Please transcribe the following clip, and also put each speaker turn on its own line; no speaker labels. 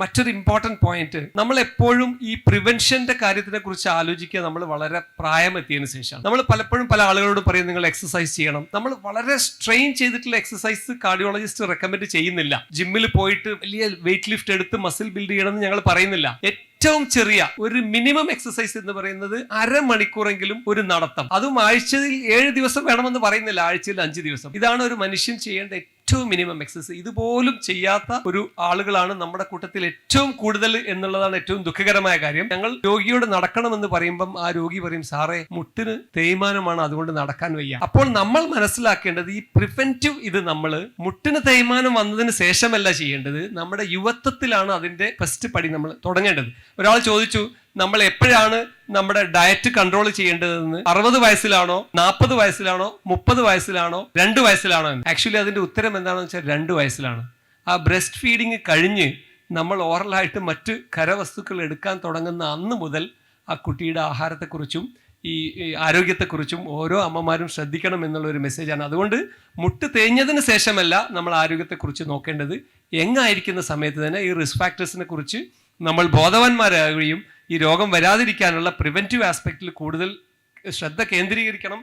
മറ്റൊരു important point നമ്മൾ എപ്പോഴും ഈ പ്രിവെൻഷന്റെ കാര്യത്തിനെ കുറിച്ച് ആലോചിക്കുക നമ്മൾ വളരെ പ്രായമെത്തിയതിനു ശേഷം നമ്മൾ പലപ്പോഴും പല ആളുകളോട് പറയും നിങ്ങൾ എക്സസൈസ് ചെയ്യണം. നമ്മൾ വളരെ സ്ട്രെയിൻ ചെയ്തിട്ടുള്ള എക്സസൈസ് കാർഡിയോളജിസ്റ്റ് റെക്കമെൻഡ് ചെയ്യുന്നില്ല. ജിമ്മിൽ പോയിട്ട് വലിയ വെയിറ്റ് ലിഫ്റ്റ് എടുത്ത് മസിൽ ബിൽഡ് ചെയ്യണം എന്ന് ഞങ്ങൾ പറയുന്നില്ല. ഏറ്റവും ചെറിയ ഒരു മിനിമം എക്സസൈസ് എന്ന് പറയുന്നത് അരമണിക്കൂറെങ്കിലും ഒരു നടത്തം. അതും ആഴ്ചയിൽ ഏഴ് ദിവസം വേണമെന്ന് പറയുന്നില്ല. ആഴ്ചയിൽ അഞ്ച് ദിവസം. ഇതാണ് ഒരു മനുഷ്യൻ ചെയ്യേണ്ട ഏറ്റവും മിനിമം എക്സസൈസ് ഇതുപോലും ചെയ്യാത്ത ഒരു ആളുകളാണ് നമ്മുടെ കൂട്ടത്തിൽ ഏറ്റവും കൂടുതൽ എന്നുള്ളതാണ് ഏറ്റവും ദുഃഖകരമായ കാര്യം. ഞങ്ങൾ രോഗിയോട് നടക്കണമെന്ന് പറയുമ്പം ആ രോഗി പറയും സാറേ മുട്ടിന് തേയ്മാനമാണ് അതുകൊണ്ട് നടക്കാൻ വയ്യ. അപ്പോൾ നമ്മൾ മനസ്സിലാക്കേണ്ടത് ഈ പ്രിവെന്റീവ് ഇത് നമ്മൾ മുട്ടിന് തേയ്മാനം വന്നതിന് ശേഷമല്ല ചെയ്യേണ്ടത്. നമ്മുടെ യുവത്വത്തിലാണ് അതിന്റെ ഫസ്റ്റ് പടി നമ്മൾ തുടങ്ങേണ്ടത്. ഒരാൾ ചോദിച്ചു നമ്മൾ എപ്പോഴാണ് നമ്മുടെ ഡയറ്റ് കൺട്രോൾ ചെയ്യേണ്ടതെന്ന്? അറുപത് വയസ്സിലാണോ? നാൽപ്പത് വയസ്സിലാണോ? മുപ്പത് വയസ്സിലാണോ? രണ്ട് വയസ്സിലാണോ ആക്ച്വലി അതിന്റെ ഉത്തരം എന്താണെന്ന് വെച്ചാൽ രണ്ട് വയസ്സിലാണ്. ആ ബ്രസ്റ്റ് ഫീഡിങ് കഴിഞ്ഞ് നമ്മൾ ഓറലായിട്ട് മറ്റ് കരവസ്തുക്കൾ എടുക്കാൻ തുടങ്ങുന്ന അന്ന് മുതൽ ആ കുട്ടിയുടെ ആഹാരത്തെക്കുറിച്ചും ഈ ഈ ആരോഗ്യത്തെക്കുറിച്ചും ഓരോ അമ്മമാരും ശ്രദ്ധിക്കണം എന്നുള്ള ഒരു മെസ്സേജാണ് അതുകൊണ്ട് മുട്ട് തേഞ്ഞതിന് ശേഷമല്ല നമ്മൾ ആരോഗ്യത്തെക്കുറിച്ച് നോക്കേണ്ടത്. എങ്ങായിരിക്കുന്ന സമയത്ത് തന്നെ ഈ റിസ്ക് ഫാക്ടേഴ്സിനെ കുറിച്ച് നമ്മൾ ബോധവാന്മാരാകുകയും ഈ രോഗം വരാതിരിക്കാനുള്ള പ്രിവെന്റീവ് ആസ്പെക്റ്റിൽ കൂടുതൽ ശ്രദ്ധ കേന്ദ്രീകരിക്കണം.